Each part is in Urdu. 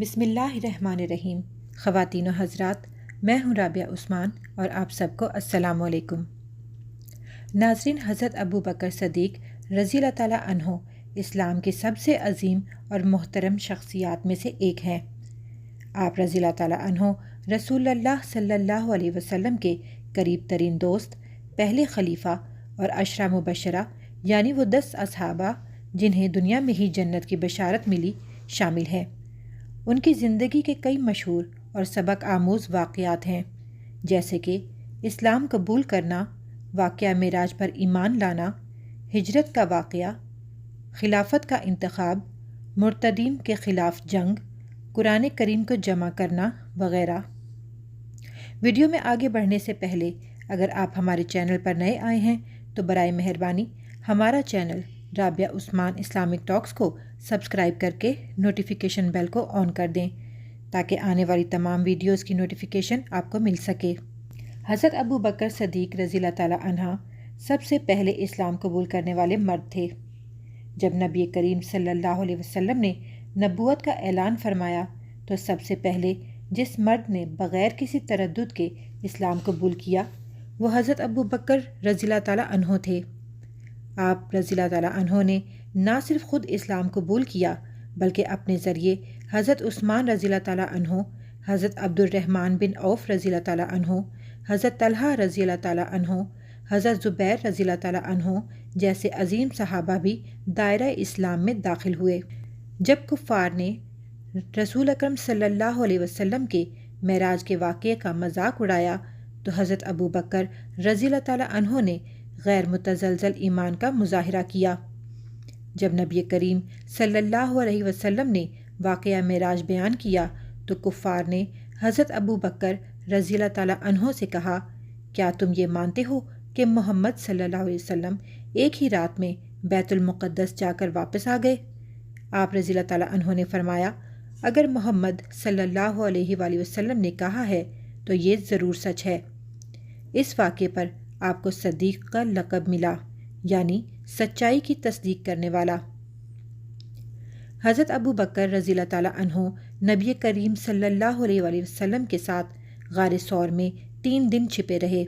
بسم اللہ الرحمن الرحیم۔ خواتین و حضرات، میں ہوں رابعہ عثمان اور آپ سب کو السلام علیکم۔ ناظرین، حضرت ابو بکر صدیق رضی اللہ تعالیٰ عنہ اسلام کے سب سے عظیم اور محترم شخصیات میں سے ایک ہیں۔ آپ رضی اللہ تعالیٰ عنہ رسول اللہ صلی اللہ علیہ وسلم کے قریب ترین دوست، پہلے خلیفہ اور اشرا مبشرہ یعنی وہ دس اصحابہ جنہیں دنیا میں ہی جنت کی بشارت ملی، شامل ہیں۔ ان کی زندگی کے کئی مشہور اور سبق آموز واقعات ہیں، جیسے کہ اسلام قبول کرنا، واقعہ معراج پر ایمان لانا، ہجرت کا واقعہ، خلافت کا انتخاب مرتدیم کے خلاف جنگ، قرآن کریم کو جمع کرنا وغیرہ۔ ویڈیو میں آگے بڑھنے سے پہلے اگر آپ ہمارے چینل پر نئے آئے ہیں تو برائے مہربانی ہمارا channel Rabia Usman Islamic talks کو سبسکرائب کر کے نوٹیفیکیشن بیل کو آن کر دیں تاکہ آنے والی تمام ویڈیوز کی نوٹیفیکیشن آپ کو مل سکے۔ حضرت ابو بکر صدیق رضی اللہ تعالیٰ عنہ سب سے پہلے اسلام قبول کرنے والے مرد تھے۔ جب نبی کریم صلی اللہ علیہ وسلم نے نبوت کا اعلان فرمایا تو سب سے پہلے جس مرد نے بغیر کسی تردد کے اسلام قبول کیا وہ حضرت ابو بکر رضی اللہ تعالیٰ عنہ تھے۔ آپ رضی اللہ تعالیٰ عنہ نے نہ صرف خود اسلام قبول کیا، بلکہ اپنے ذریعے حضرت عثمان رضی اللہ تعالیٰ عنہ، حضرت عبد الرحمن بن عوف رضی اللہ تعالیٰ عنہ، حضرت طلحہ رضی اللہ تعالیٰ عنہ، حضرت زبیر رضی اللہ تعالیٰ عنہ جیسے عظیم صحابہ بھی دائرہ اسلام میں داخل ہوئے۔ جب کفار نے رسول اکرم صلی اللہ علیہ وسلم کے معراج کے واقعے کا مذاق اڑایا، تو حضرت ابو بکر رضی اللہ تعالیٰ عنہ نے غیر متزلزل ایمان کا مظاہرہ کیا۔ جب نبی کریم صلی اللہ علیہ وسلم نے واقعہ معراج بیان کیا تو کفار نے حضرت ابو بکر رضی اللہ تعالیٰ عنہ سے کہا، کیا تم یہ مانتے ہو کہ محمد صلی اللہ علیہ وسلم ایک ہی رات میں بیت المقدس جا کر واپس آ گئے؟ آپ رضی اللہ تعالیٰ عنہ نے فرمایا، اگر محمد صلی اللہ علیہ وآلہ وسلم نے کہا ہے تو یہ ضرور سچ ہے۔ اس واقعے پر آپ کو صدیق کا لقب ملا۔ یعنی سچائی کی تصدیق کرنے والا۔ حضرت ابو بکر رضی اللہ تعالیٰ عنہ نبی کریم صلی اللہ علیہ وآلہ وسلم کے ساتھ غار سور میں تین دن چھپے رہے۔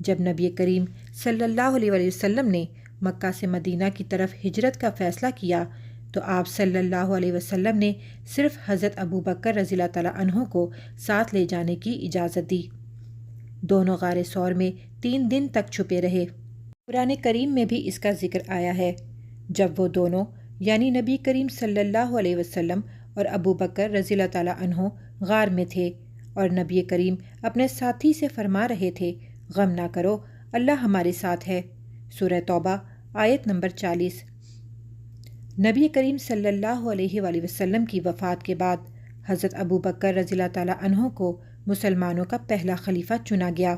جب نبی کریم صلی اللہ علیہ وآلہ وسلم نے مکہ سے مدینہ کی طرف ہجرت کا فیصلہ کیا، تو آپ صلی اللہ علیہ وسلم نے صرف حضرت ابو بکر رضی اللہ تعالیٰ عنہ کو ساتھ لے جانے کی اجازت دی۔ دونوں غار سور میں تین دن تک چھپے رہے۔ قرآن کریم میں بھی اس کا ذکر آیا ہے۔ جب وہ دونوں یعنی نبی کریم صلی اللہ علیہ وسلم اور ابو بکر رضی اللہ تعالیٰ عنہ، غار میں تھے اور نبی کریم اپنے ساتھی سے فرما رہے تھے، غم نہ کرو، اللہ ہمارے ساتھ ہے۔ سورہ توبہ، آیت نمبر چالیس۔ نبی کریم صلی اللہ علیہ وآلہ وسلم کی وفات کے بعد، حضرت ابو بکر رضی اللہ تعالیٰ عنہ کو مسلمانوں کا پہلا خلیفہ چنا گیا۔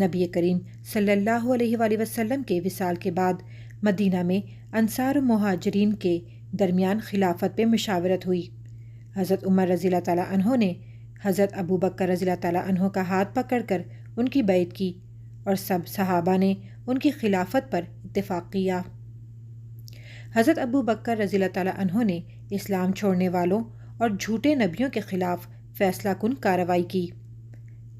نبی کریم صلی اللہ علیہ وآلہ وسلم کے وصال کے بعد مدینہ میں انصار و مہاجرین کے درمیان خلافت پہ مشاورت ہوئی۔ حضرت عمر رضی اللہ تعالیٰ عنہ نے حضرت ابو بکر رضی اللہ تعالیٰ عنہ کا ہاتھ پکڑ کر ان کی بیعت کی اور سب صحابہ نے ان کی خلافت پر اتفاق کیا۔ حضرت ابو بکر رضی اللہ تعالیٰ عنہ نے اسلام چھوڑنے والوں اور جھوٹے نبیوں کے خلاف فیصلہ کن کارروائی کی۔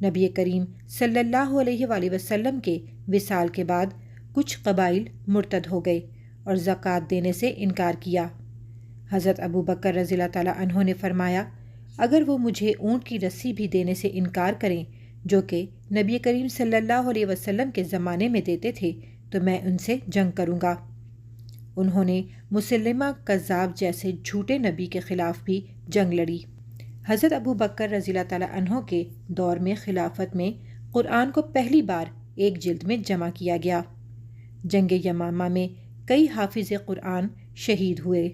نبی کریم صلی اللہ علیہ وآلہ وسلم کے وصال کے بعد کچھ قبائل مرتد ہو گئے اور زکوٰۃ دینے سے انکار کیا۔ حضرت ابو بکر رضی اللہ تعالیٰ عنہ نے فرمایا، اگر وہ مجھے اونٹ کی رسی بھی دینے سے انکار کریں جو کہ نبی کریم صلی اللہ علیہ وسلم کے زمانے میں دیتے تھے، تو میں ان سے جنگ کروں گا۔ انہوں نے مسلمہ کذاب جیسے جھوٹے نبی کے خلاف بھی جنگ لڑی۔ حضرت ابو بکر رضی اللہ تعالیٰ عنہ کے دور میں خلافت میں قرآن کو پہلی بار ایک جلد میں جمع کیا گیا۔ جنگ یمامہ میں کئی حافظ قرآن شہید ہوئے۔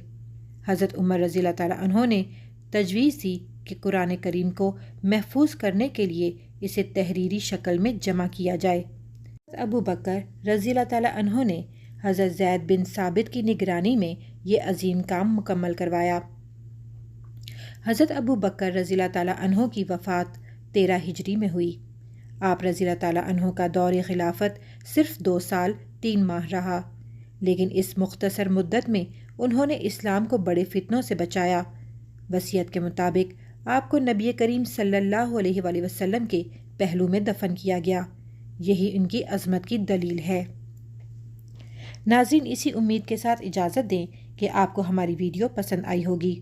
حضرت عمر رضی اللہ تعالیٰ عنہ نے تجویز دی کہ قرآن کریم کو محفوظ کرنے کے لیے اسے تحریری شکل میں جمع کیا جائے۔ ابو بکر رضی اللہ تعالیٰ عنہ نے حضرت زید بن ثابت کی نگرانی میں یہ عظیم کام مکمل کروایا۔ حضرت ابو بکر رضی اللہ تعالیٰ عنہ کی وفات تیرہ ہجری میں ہوئی۔ آپ رضی اللہ تعالیٰ عنہ کا دور خلافت صرف دو سال، تین ماہ رہا۔ لیکن اس مختصر مدت میں انہوں نے اسلام کو بڑے فتنوں سے بچایا۔ وصیت کے مطابق آپ کو نبی کریم صلی اللہ علیہ وآلہ وسلم کے پہلو میں دفن کیا گیا۔ یہی ان کی عظمت کی دلیل ہے۔ ناظرین، اسی امید کے ساتھ اجازت دیں کہ آپ کو ہماری ویڈیو پسند آئی ہوگی۔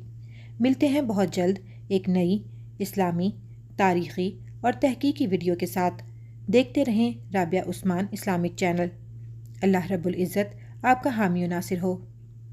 ملتے ہیں بہت جلد ایک نئی اسلامی، تاریخی اور تحقیقی ویڈیو کے ساتھ۔ دیکھتے رہیں رابعہ عثمان اسلامک چینل۔ اللہ رب العزت آپ کا حامی و ناصر ہو۔